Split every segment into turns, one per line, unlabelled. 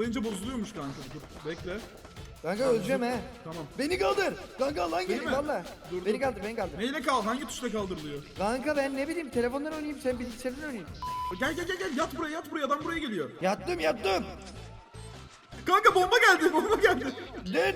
Zıplayınca bozuluyormuş kanka. Dur bekle.
Kanka öleceğim he.
Tamam.
Beni kaldır. Kanka lan geri
mi?
valla.
Dur,
Beni
dur.
kaldır beni kaldır.
Neyle kal? Hangi tuşla kaldırılıyor?
Kanka ben ne bileyim telefondan oynayayım sen bilgisayardan oynayayım.
Gel gel gel gel yat buraya yat buraya adam buraya geliyor.
Yattım yattım.
Kanka bomba geldi bomba geldi.
Lan.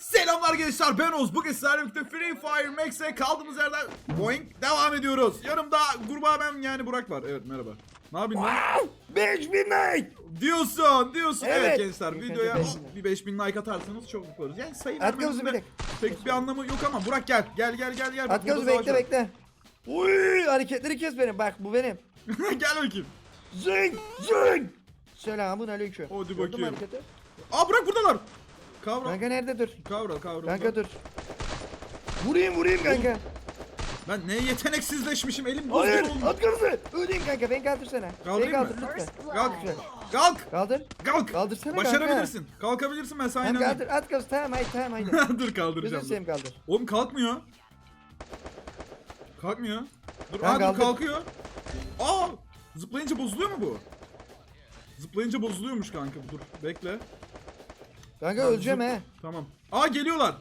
Selamlar gençler ben Oz. Bugün sizlerle birlikte Free Fire Max'e kaldığımız yerden Boing devam ediyoruz. Yanımda gruba ben yani Burak var. Evet merhaba. Ne yapayım lan?
Wow. 5000 like.
Diyorsun diyorsun. Evet,
Evet.
gençler videoya
önce 5000
bir 5000 like atarsanız çok mutlu oluruz. Yani sayı
At
vermemizin
gazozu
de pek bir anlamı yok ama Burak gel. Gel gel gel gel.
At gözü bekle
var.
bekle. Uy hareketleri kes benim bak bu benim.
gel bakayım.
Zing zing. Selamun aleyküm.
Hadi
Gördün mü
bakayım.
hareketi?
Aa Burak buradalar. Kavra.
Kanka nerede dur?
Kavra kavra.
Kanka dur. Vurayım vurayım kanka.
Ben ne yeteneksizleşmişim elim buz
Hayır
gibi olmuş.
at gözü. Öleyim kanka beni kaldırsana. Beni
Kaldırayım mı?
kaldır lütfen.
Kalk. Kalk.
Kaldır.
Kalk.
Kaldırsana
Başarabilirsin. Kalkabilirsin ben sana
Tamam
inanıyorum.
kaldır at gözü tamam haydi tamam haydi.
Dur
Gözünü
kaldıracağım. dur.
seveyim kaldır.
Oğlum kalkmıyor. Kalkmıyor. Dur
Tamam,
aa dur
kaldır.
kalkıyor. Aa zıplayınca bozuluyor mu bu? Zıplayınca bozuluyormuş kanka bu dur bekle.
Kanka öleceğim
zıp-
he.
Tamam. Aa geliyorlar.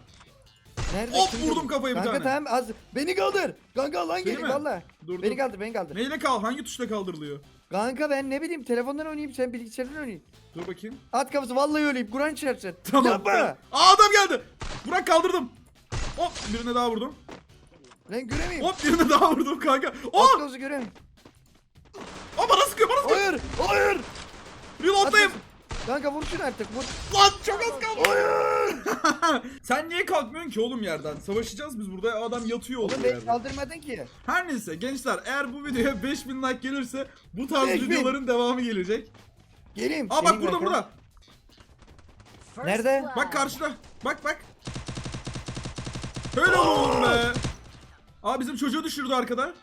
Nerede?
Hop,
Kim
vurdum
geldi?
kafayı bir
kanka,
tane.
tamam az. Beni kaldır. Kanka lan
Beni
geri
mi?
valla.
Dur
Beni
dur.
kaldır beni kaldır.
Neyle kal? Hangi tuşla kaldırılıyor?
Kanka ben ne bileyim telefondan oynayayım sen bilgisayardan oynayayım.
Dur bakayım.
At kafası vallahi öleyim. Kur'an çarpsın.
Tamam.
Yapma.
Aa adam geldi. Burak kaldırdım. Hop birine daha vurdum.
Lan göremeyim.
Hop birine daha vurdum kanka.
At
Oh!
kafası göremeyim.
Aa bana sıkıyor bana sıkıyor.
Hayır. Hayır. At
Reload'dayım.
kafası. Kanka vur şunu artık vur.
Lan çok az kaldı.
Hayır.
Sen niye kalkmıyorsun ki oğlum yerden? Savaşacağız biz burada adam yatıyor
Oğlum
olduğu
beni
yerde.
kaldırmadın ki.
Her neyse gençler eğer bu videoya 5000 like gelirse bu tarz
5000.
videoların devamı gelecek.
Geleyim.
Aa bak
geleyim
burada
kanka.
burada.
Nerede?
Bak karşıda. Bak bak. Öyle olur be. Aa bizim çocuğu düşürdü arkada.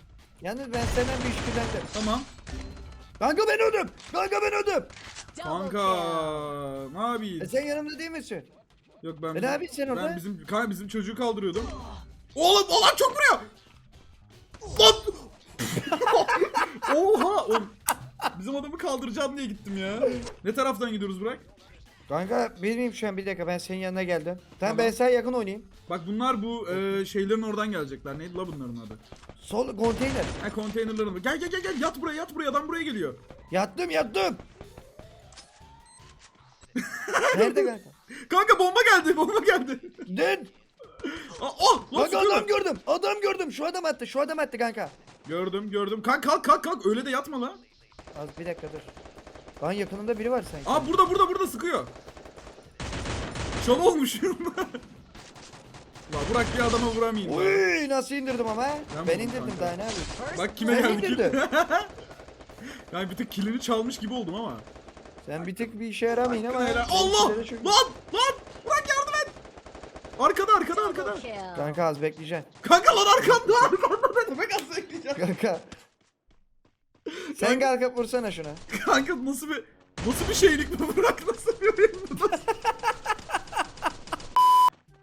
Yalnız ben senden bir işkillendim.
Tamam.
Kanka ben öldüm. Kanka ben öldüm.
Kanka ne
E
yapayım?
sen yanımda değil misin?
Yok ben
E ne yapıyorsun sen orada?
Ben bizim kanka bizim çocuğu kaldırıyordum. Oğlum olan çok vuruyor. Lan! Oha! Oğlum, bizim adamı kaldıracağım diye gittim ya. Ne taraftan gidiyoruz Burak?
Kanka bilmiyorum şu an bir dakika ben senin yanına geldim. Tamam,
Tamam.
ben sana yakın oynayayım.
Bak bunlar bu e, şeylerin oradan gelecekler. Neydi la bunların adı?
Sol konteyner.
Ha konteynerlerin. Gel gel gel gel yat buraya yat buraya adam buraya geliyor.
Yattım yattım. Nerede kanka?
Kanka bomba geldi bomba geldi.
Dön.
Aa, oh lan
Kanka
sıkıyorlar.
adam gördüm. Adam gördüm. Şu adam attı. Şu adam attı kanka.
Gördüm gördüm. Kanka kalk kalk kalk öyle de yatma la.
Az bir dakika dur. Lan yakınında biri var sanki.
Aa burada burada burada sıkıyor. Şal olmuş. La Burak bir adama vuramayayım. ya.
Uy nasıl indirdim ama?
Ben
Ben, indirdim
kanka.
daha ne yapayım?
Bak kime
Sen
geldi
indirdin.
Yani bir tık killini çalmış gibi oldum ama.
Sen bir tık bir işe yaramayın ama.
Helal. Allah!
çok-
Lan! Lan! Burak yardım et! Arkada arkada arkada.
Kanka az bekleyeceksin.
Kanka lan arkanda arkanda ne demek az bekleyeceğim.
Kanka. Sen kalkıp vursana şuna.
Kanka nasıl bir nasıl bir şeylik bu Burak nasıl bir oyun bu?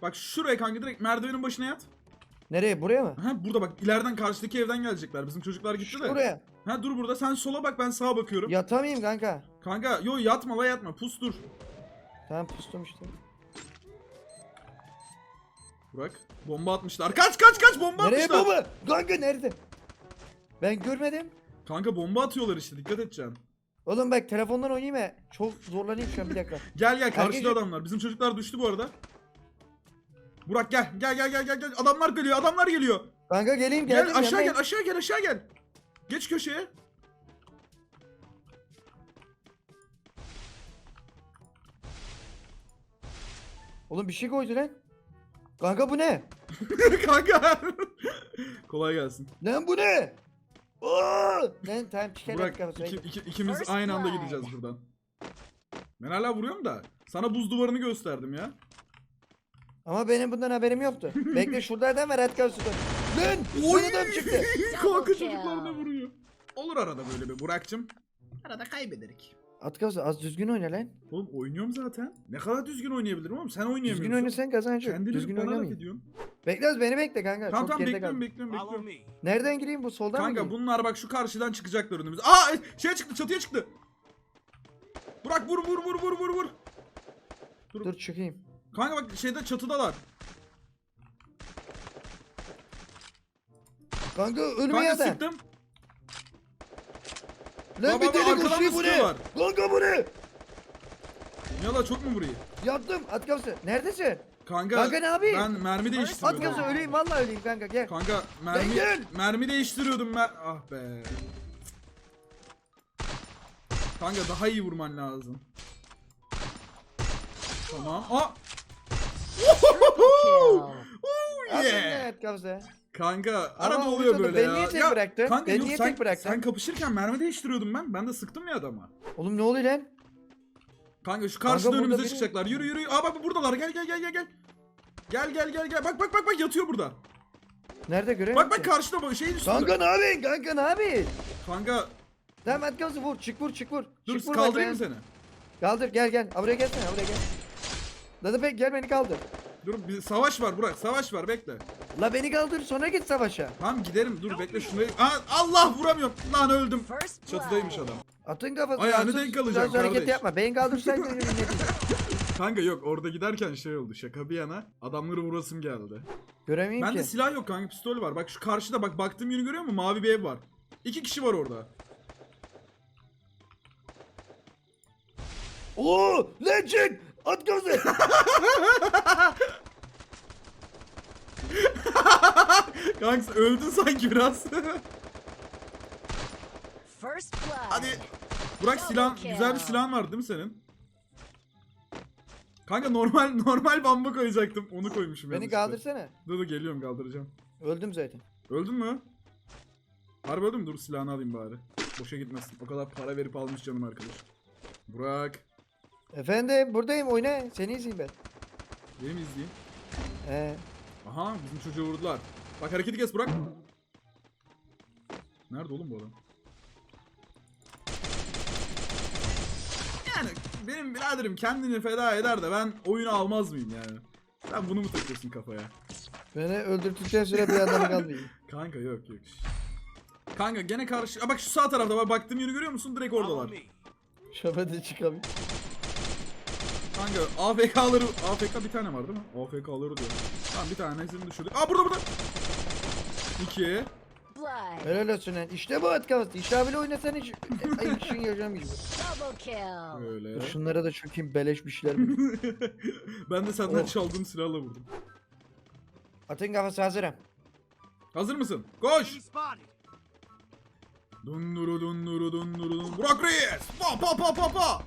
Bak şuraya kanka direkt merdivenin başına yat.
Nereye? Buraya mı?
Ha burada bak ileriden karşıdaki evden gelecekler. Bizim çocuklar gitti de.
Buraya.
Ha dur burada sen sola bak ben sağa bakıyorum.
Yatamayayım kanka.
Kanka yo yatma la yatma pus dur.
Tamam pustum işte.
Burak bomba atmışlar. Kaç kaç kaç bomba
Nereye
atmışlar.
baba? Kanka nerede? Ben görmedim.
Kanka bomba atıyorlar işte dikkat edeceksin.
Oğlum bak telefondan oynayayım ya. Çok zorlanayım şu an bir dakika.
Gel gel karşıda adamlar. Bizim çocuklar düştü bu arada. Burak gel gel gel gel gel gel. Adamlar geliyor adamlar geliyor.
Kanka geleyim geldim.
Gel aşağı gel aşağı gel aşağı gel. Geç köşeye.
Oğlum bir şey koydu lan. Kanka bu ne?
Kanka. Kolay gelsin.
Lan bu ne? Aa! Lan tamam çıkar
Burak iki, iki- ikimiz
First
aynı anda gideceğiz buradan. Ben hala vuruyorum da. Sana buz duvarını gösterdim ya.
Ama benim bundan haberim yoktu. Bekle şurada adam var at kafası. Lan!
Oy!
Adam çıktı.
Kanka
Double
çocuklar da
kill.
vuruyor. Olur arada böyle bir Burak'cım. Arada kaybederik.
At kafası az düzgün oyna lan.
Oğlum oynuyorum zaten. Ne kadar düzgün oynayabilirim oğlum sen oynayamıyorsun.
Düzgün oynasan kazanacaksın.
Kendini
Düzgün oynamayın.
ediyorsun.
Bekle az beni bekle kanka.
Tamam
Çok
tamam
geride
bekliyorum
kaldım.
bekliyorum bekliyorum.
Nereden gireyim bu soldan mı
Kanka
gireyim?
bunlar bak şu karşıdan çıkacaklar önümüze. Aa şey çıktı çatıya çıktı. Burak vur vur vur vur vur vur.
Dur çıkayım.
Kanka bak şeyde çatıdalar.
Kanka ölmüyor
Kanka
adam.
sıktım.
Lan bir
arkadan
koşuyor bu ne? Kanka bu ne?
Ya la çok mu vurayım?
Yattım at kapısı. Neredesin?
Kanka,
Kanka ne yapayım?
ben mermi
At
değiştiriyordum.
kapısı öleyim vallahi öleyim kanka gel.
Kanka mermi
gel.
mermi değiştiriyordum ben. Ah be. Kanka daha iyi vurman lazım. Tamam. Aa!
At
Yeah.
yeah. at kapısı.
Kanka
Ama
arada
o
oluyor böyle
ben
ya.
niye tek
ya,
bıraktın?
Kanka
Ben
yok,
niye
sen,
tek bıraktın?
Sen kapışırken mermi değiştiriyordum ben. Ben de sıktım ya adama.
Oğlum ne oluyor lan?
Kanka şu karşıda
burada
önümüze
biri-
çıkacaklar. Yürü yürü. Aa bak buradalar. Gel gel gel gel gel. Gel gel gel gel. Bak bak bak bak yatıyor burada.
Nerede göremiyorum
Bak bak
ki.
karşıda bak şeyin üstünde.
Kanka ne yapıyorsun kanka ne yapıyorsun?
Kanka
Tamam at kapısı vur çık vur çık vur.
dur
çık vur
kaldırayım mı
bak
seni?
ben- Kaldır gel gel. Ha, Buraya gelsene ha, buraya gel. Dadı bek gel beni kaldır.
Dur bir savaş var Burak. Savaş var bekle.
La beni kaldır sonra git savaşa.
Tamam giderim. Dur bekle şunu. Aa, Allah vuramıyorum. Lan öldüm. Çatıdaymış adam.
Atın kafasına.
Ayağını
atın.
denk alacağım
Biraz hareket
kardeş.
yapma. Beni kaldırsaydın diyeyim.
Kanka yok orada giderken şey oldu. Şaka bir yana. Adamları vurasım geldi.
Göremeyeyim
Bende
ki.
silah yok kanka. Pistol var. Bak şu karşıda bak baktığım yönü görüyor musun? Mavi bir ev var. İki kişi var orada.
Oo çık. At kafası.
Kanka sen öldün sanki biraz. Hadi. Burak silah güzel bir silahın var değil mi senin? Kanka normal normal bamba koyacaktım. Onu koymuşum
beni
yanlışlıkla.
kaldırsana.
Dur dur geliyorum kaldıracağım.
Öldüm zaten.
Öldün mü? Harbi öldün mü? Dur silahını alayım bari. Boşa gitmesin. O kadar para verip almış canım arkadaş. Burak.
Efendim buradayım oyna. Seni izleyeyim ben.
Benim izleyeyim.
He.
Aha bizim çocuğu vurdular. Bak hareketi kes Burak. Nerede oğlum bu adam? Yani benim biraderim kendini feda eder de ben oyunu almaz mıyım yani? Sen bunu mu takıyorsun kafaya?
Beni öldürdükten sonra bir adam kalmıyor.
Kanka yok yok. Kanka gene karşı... Aa, bak şu sağ tarafta bak baktığım yeri görüyor musun? Direkt oradalar.
Şöyle çıkamıyor.
Kanka AFK'ları... AFK bir tane var değil mi? AFK'ları diyor. Tamam bir tanesini düşürdük. Aa burada burada. İki.
Helal olsun lan. İşte bu at kafası. İşte abiyle oynasan hiç. Ay işin yaşam gibi.
Öyle.
Dur şunlara da çökeyim beleş bir şeyler mi?
ben de senden
Oh.
çaldığım silahla vurdum.
Atın kafası hazırım.
Hazır mısın? Koş! Dunduru dunduru dunduru dun. Burak Reis! Pa pa pa pa pa!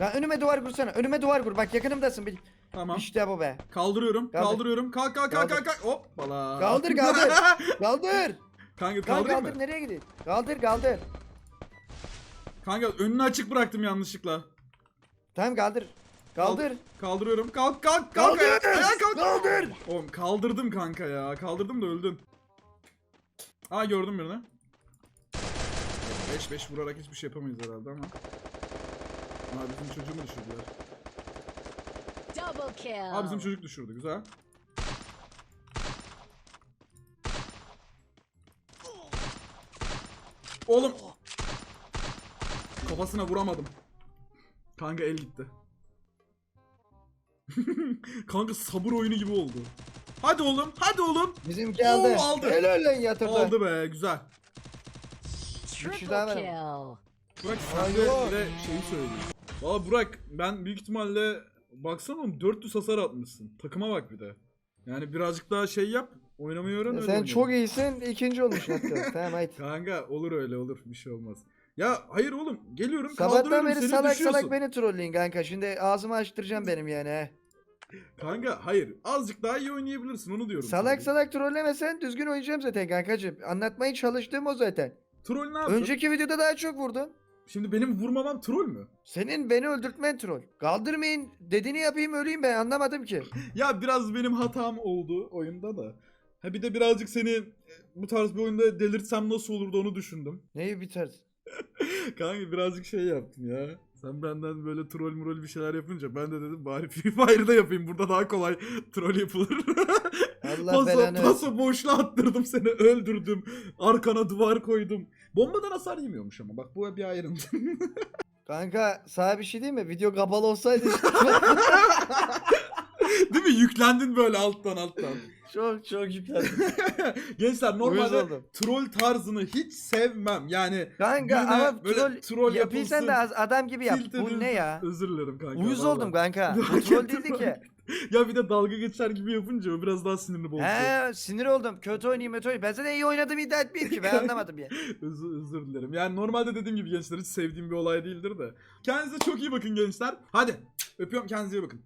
Ya önüme duvar kursana. Önüme duvar kur. Bak yakınımdasın. Bir...
Tamam.
İşte bu be.
Kaldırıyorum.
Kaldır.
Kaldırıyorum. Kalk kalk kalk kalk. kalk. Hoppala.
Kaldır kaldır. kaldır.
Kanka
Kaldır kaldır
mı?
nereye gidiyorsun? Kaldır kaldır.
Kanka önünü açık bıraktım yanlışlıkla.
Tamam kaldır. Kaldır.
Kaldırıyorum. Kalk kalk kalk.
Kaldır.
Ayağa, ayağa kalk.
Kaldır.
Oğlum kaldırdım kanka ya. Kaldırdım da öldün. Aa gördüm birini. 5 5 vurarak hiçbir şey yapamayız herhalde ama. Aa bizim çocuğu mu düşürdüler?
Double kill.
Bizim çocuk düşürdü güzel. Oğlum. Kafasına vuramadım. Kanka el gitti. Kanka sabır oyunu gibi oldu. Hadi oğlum, hadi oğlum.
Bizimki aldı.
Oo, aldı.
Helal lan yatırdı.
Aldı be, güzel.
Triple kill.
Burak
Ay
sen de bir de şeyi söyleyeyim. Valla Burak ben büyük ihtimalle baksana oğlum 400 hasar atmışsın. Takıma bak bir de. Yani birazcık daha şey yap. Oynamayı öğren
Ya
öyle
Sen
oynayalım.
çok iyisin. ikinci olmuş hatta. tamam haydi.
Kanka olur öyle olur bir şey olmaz. Ya hayır oğlum geliyorum
Sabahtan
kaldırıyorum
beri
seni
salak
düşüyorsun.
salak beni trolleyin kanka. Şimdi ağzımı açtıracağım benim yani he.
Kanka hayır azıcık daha iyi oynayabilirsin onu diyorum.
Salak
sana.
salak trollemesen düzgün oynayacağım zaten kankacığım. Anlatmaya çalıştığım o zaten.
Troll ne yaptın?
Önceki videoda daha çok vurdun.
Şimdi benim vurmamam troll mü?
Senin beni öldürtmen troll. Kaldırmayın dediğini yapayım öleyim ben anlamadım ki.
Ya biraz benim hatam oldu oyunda da. Ha bir de birazcık seni e, bu tarz bir oyunda delirtsem nasıl olurdu onu düşündüm.
Neyi biter?
Kanka birazcık şey yaptım ya. Sen benden böyle troll mrol bir şeyler yapınca ben de dedim bari Free Fire'da yapayım. Burada daha kolay troll yapılır.
Allah
paso,
belanı versin.
paso boşluğa attırdım seni öldürdüm. Arkana duvar koydum. Bombadan hasar yemiyormuş ama bak bu bir ayrıntı.
Kanka sana bir şey diyeyim mi? Video kapalı olsaydı
Değil mi? Yüklendin böyle alttan alttan.
çok çok yüklendim.
Gençler normalde
oldum.
troll tarzını hiç sevmem. Yani
Kanka
birine
ama
böyle
troll,
troll
yapıysan
yapılsın,
da az- adam gibi yap.
tilt
Bu
edilsin.
ne ya?
Özür dilerim kanka.
Uyuz
vallahi.
oldum kanka. Bu troll
ettim
değildi ki.
Ya bir de dalga geçer gibi yapınca o biraz daha sinirini bozdu.
He sinir oldum. Kötü oynayayım kötü oynayayım. Ben zaten iyi oynadığımı iddia etmeyeyim ki. Ben anlamadım ya.
özür, özür dilerim. Yani normalde dediğim gibi gençler hiç sevdiğim bir olay değildir de. Kendinize çok iyi bakın gençler. Hadi öpüyorum kendinize iyi bakın.